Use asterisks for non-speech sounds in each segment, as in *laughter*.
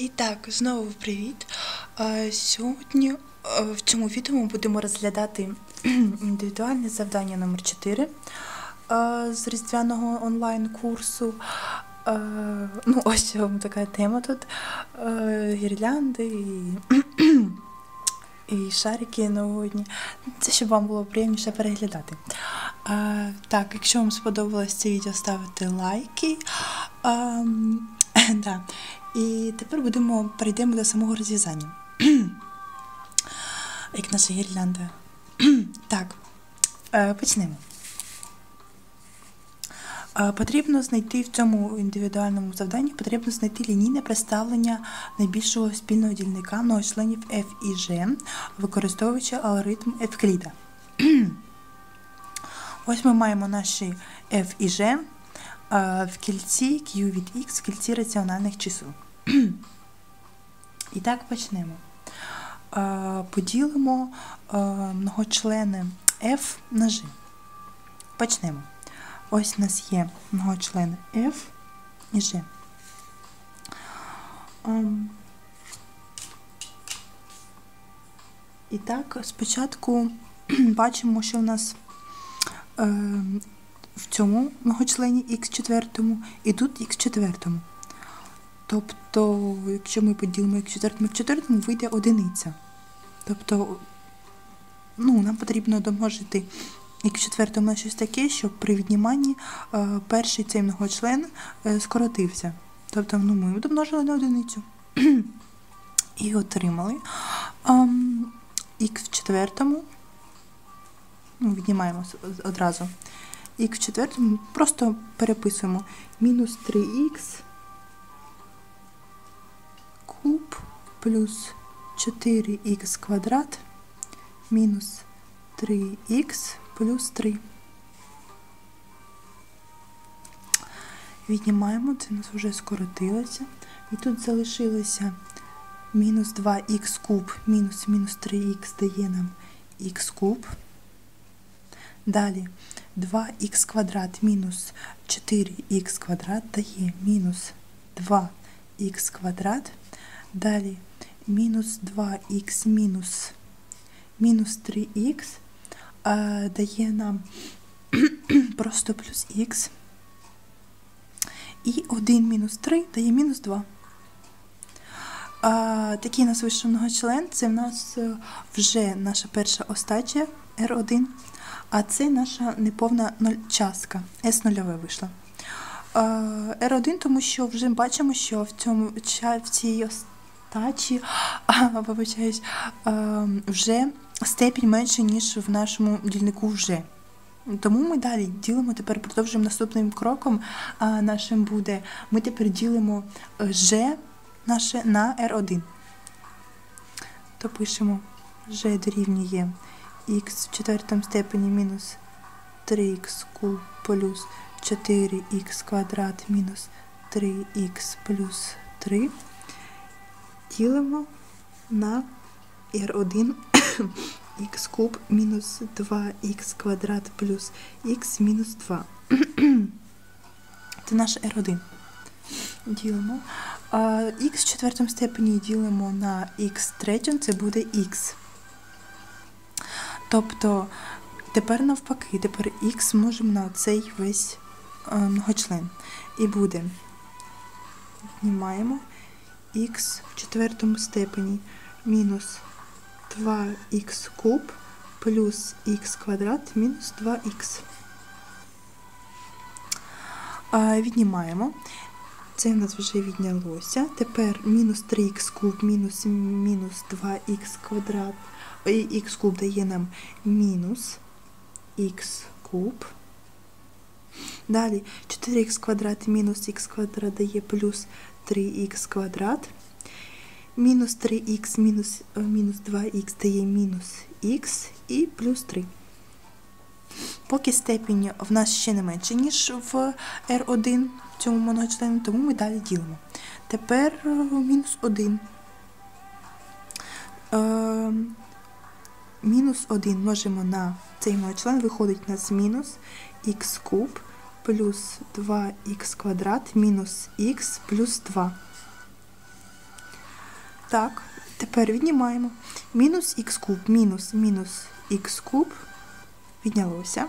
І так, знову привіт. Сьогодні в цьому відео ми будемо розглядати *clears throat* індивідуальне завдання номер 4 е, з різдвяного онлайн-курсу. Ну, ось вам така тема тут. Гірлянди і, *clears throat* і шарики новогодні. Це щоб вам було приємніше переглядати. Так, якщо вам сподобалось це відео, ставте лайки. *clears throat* Да. І тепер будемо перейдемо до самого розв'язання. *clears throat* Як наша гірлянда. *clears throat* так, е, почнемо. Е, Потрібно знайти в цьому індивідуальному завданні потрібно знайти лінійне представлення найбільшого спільного дільника многочленів f і g, використовуючи алгоритм Евкліда. Ось ми маємо наші f і g в кільці q від x в кільці раціональних чисел. І так почнемо. Поділимо многочлени f на g. Почнемо. Ось у нас є многочлени f і g. Ем, І так, спочатку *clears throat* бачимо, що в нас е, в цьому многочлені х4 і тут х4. Тобто, якщо ми поділимо х4 х 4 вийде одиниця. Тобто, ну, нам потрібно домножити х4 на щось таке, щоб при відніманні е, перший цей многочлен е, скоротився. Тобто, ну, ми домножили на одиницю. *clears throat* І отримали ем, х в четвертому, ну, віднімаємо одразу. Х в четвертому просто переписуємо мінус 3х куб плюс 4х квадрат мінус 3х плюс 3. Віднімаємо, це у нас вже скоротилося. І тут залишилося мінус 2х куб мінус мінус 3х дає нам х куб. Далі 2х квадрат мінус 4х квадрат дає мінус 2х квадрат. Далі мінус 2х мінус мінус 3х а, дає нам *clears throat* просто плюс х. І 1 мінус 3 дає мінус 2. А, Такий у нас вийшов многочлен. Це в нас вже наша перша остача R1, а це наша неповна частка S0 вийшла. R1, тому що вже бачимо, що в цьому в цій остачі *gasps* вибачаюсь, вже степінь менше, ніж в нашому дільнику вже. Тому ми далі ділимо, тепер продовжуємо наступним кроком. Нашим буде, ми тепер ділимо G наше на R1. То пишемо G дорівнює х в четвертому степені мінус 3х куб плюс 4х квадрат мінус 3х плюс 3. Ділимо на R1 *coughs* х куб мінус 2х квадрат плюс х мінус 2. Це наш R1. Ділимо. Х в четвертому степені ділимо на х третьому, це буде х. Тобто, тепер навпаки, тепер х множимо на цей весь многочлен. І буде. Знімаємо х в четвертому степені мінус 2х куб плюс х квадрат мінус 2х. Віднімаємо. Це в нас вже віднялося. Тепер мінус 3х куб мінус мінус 2х квадрат. Х куб дає нам мінус х куб. Далі 4х квадрат мінус х квадрат дає плюс 3х квадрат. Мінус 3х мінус, мінус 2х дає мінус х і плюс 3. Поки степінь в нас ще не менше, ніж в R1 в цьому многочлені, тому ми далі ділимо. Тепер мінус 1. Мінус 1 множимо на цей многочлен, виходить у нас мінус х куб плюс 2х квадрат мінус х плюс 2. Так, тепер віднімаємо. Мінус х куб, мінус мінус х куб віднялося.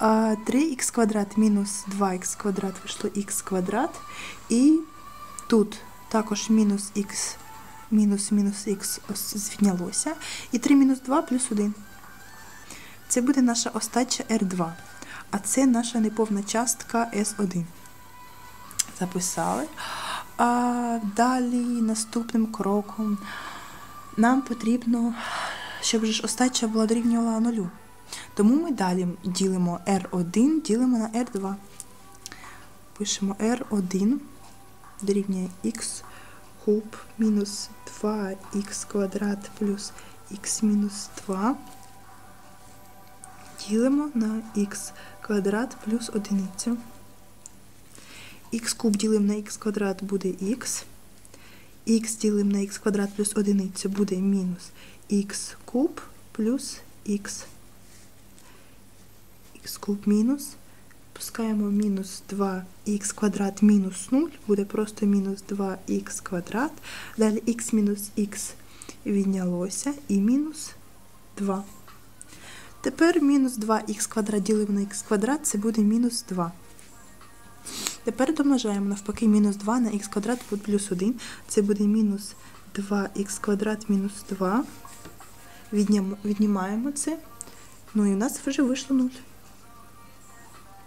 3х квадрат мінус 2х квадрат вийшло х квадрат. І тут також мінус х мінус мінус х звіднялося. І 3 мінус 2 плюс 1. Це буде наша остача R2. А це наша неповна частка S1. Записали. А Далі наступним кроком нам потрібно, щоб ж остача була дорівнювала нулю. Тому ми далі ділимо R1, ділимо на R2. Пишемо R1 дорівнює х куб мінус 2х квадрат плюс х мінус 2. Ділимо на х квадрат плюс одиницю. х куб ділимо на х квадрат буде х. х ділимо на х квадрат плюс одиницю буде мінус х куб плюс х. х куб мінус. Пускаємо мінус 2х квадрат мінус 0, буде просто мінус 2х квадрат. Далі х мінус х віднялося і мінус 2. Тепер мінус 2х квадрат ділимо на х квадрат, це буде мінус 2. Тепер домножаємо навпаки мінус 2 на х квадрат плюс 1. Це буде мінус 2х квадрат мінус 2. Віднімаємо це. Ну і у нас вже вийшло 0.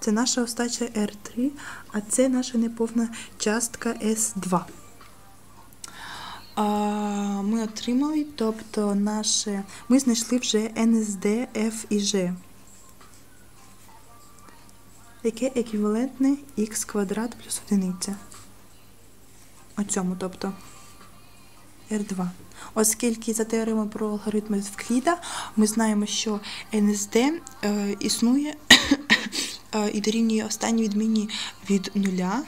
Це наша остача R3, а це наша неповна частка S2. Ми отримали, тобто наше, ми знайшли вже NSD, F і G, яке еквівалентне х квадрат плюс одиниця. Оцьому, тобто R2. Оскільки за теоремою про алгоритми Евкліда ми знаємо, що NSD е, існує і дорівнює останній відмінні від нуля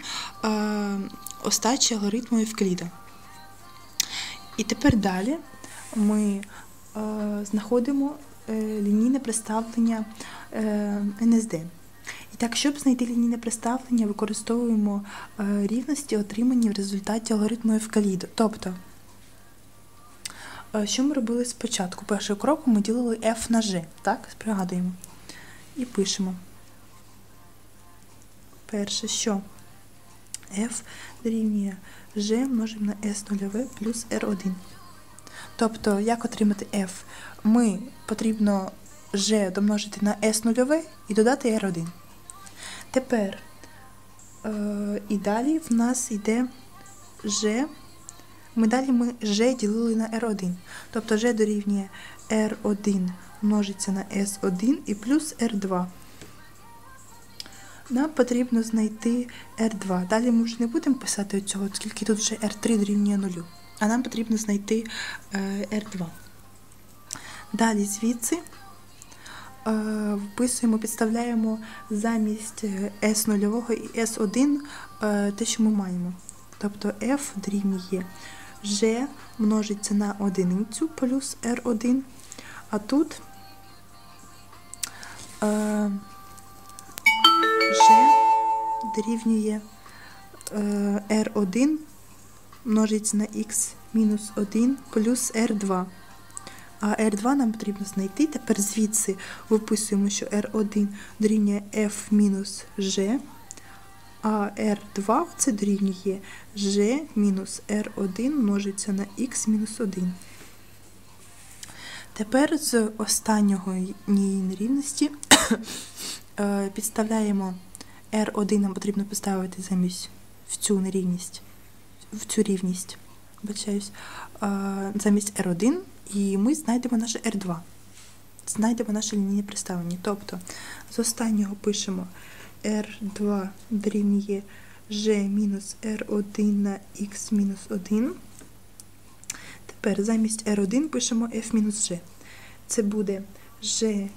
остачі алгоритму Евкліда. І тепер далі ми знаходимо е, лінійне представлення е, НСД. І так, щоб знайти лінійне представлення, використовуємо е, рівності, отримані в результаті алгоритму Евкліда. Тобто, що ми робили спочатку? Перший крок ми ділили F на G, так? Пригадуємо. І пишемо. Перше, що f дорівнює g множимо на s0 плюс r1. Тобто, як отримати f? Ми потрібно g домножити на s0 і додати r1. Тепер е, і далі в нас йде g. Ми далі ми g ділили на r1. Тобто g дорівнює r1 множиться на s1 і плюс r2 нам потрібно знайти R2. Далі ми вже не будемо писати цього, оскільки тут вже R3 дорівнює 0. А нам потрібно знайти R2. Е, Далі звідси е, вписуємо, підставляємо замість S0 і S1 е, те, що ми маємо. Тобто F дорівнює G множиться на одиницю плюс R1, а тут дорівнює R1 е, множиться на x мінус 1 плюс R2. А R2 нам потрібно знайти. Тепер звідси виписуємо, що R1 дорівнює F мінус G, а R2 це дорівнює G мінус R1 множиться на x мінус 1. Тепер з останнього нерівності *coughs* Е, підставляємо R1, нам потрібно поставити замість в цю нерівність, в цю рівність, бачаюсь, замість R1, і ми знайдемо наше R2. Знайдемо наше лінійне представлення. Тобто з останнього пишемо R2 дорівнює G мінус R1 на X мінус 1. Тепер замість R1 пишемо F мінус G. Це буде G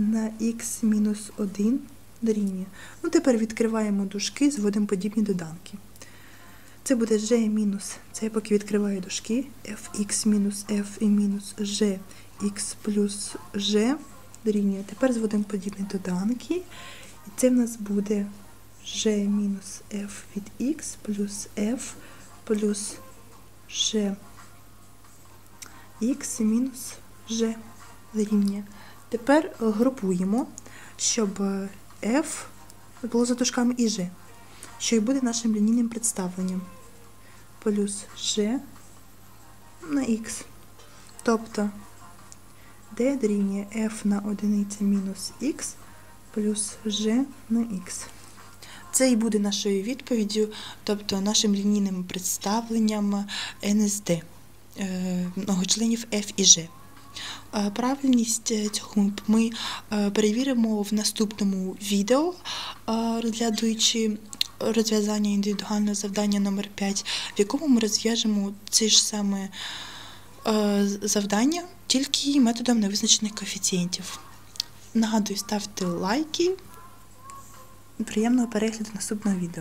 на x-1 дорівнює. Ну, тепер відкриваємо дужки, зводимо подібні доданки. Це буде g мінус, це я поки відкриваю дужки, fx мінус f і мінус g x плюс g дорівнює. Тепер зводимо подібні доданки. І це в нас буде g мінус f від x плюс f плюс g x мінус g дорівнює. Тепер групуємо, щоб f було за дужками і g, що і буде нашим лінійним представленням. Плюс g на x. Тобто d дорівнює f на одиниця мінус x плюс g на x. Це і буде нашою відповіддю, тобто нашим лінійним представленням НСД е, многочленів f і g. Е, Правильність е, цього ми е, перевіримо в наступному відео, розглядуючи розв'язання індивідуального завдання номер 5 в якому ми розв'яжемо ці ж саме завдання, тільки методом невизначених коефіцієнтів. Нагадую, ставте лайки. Приємного перегляду наступного відео.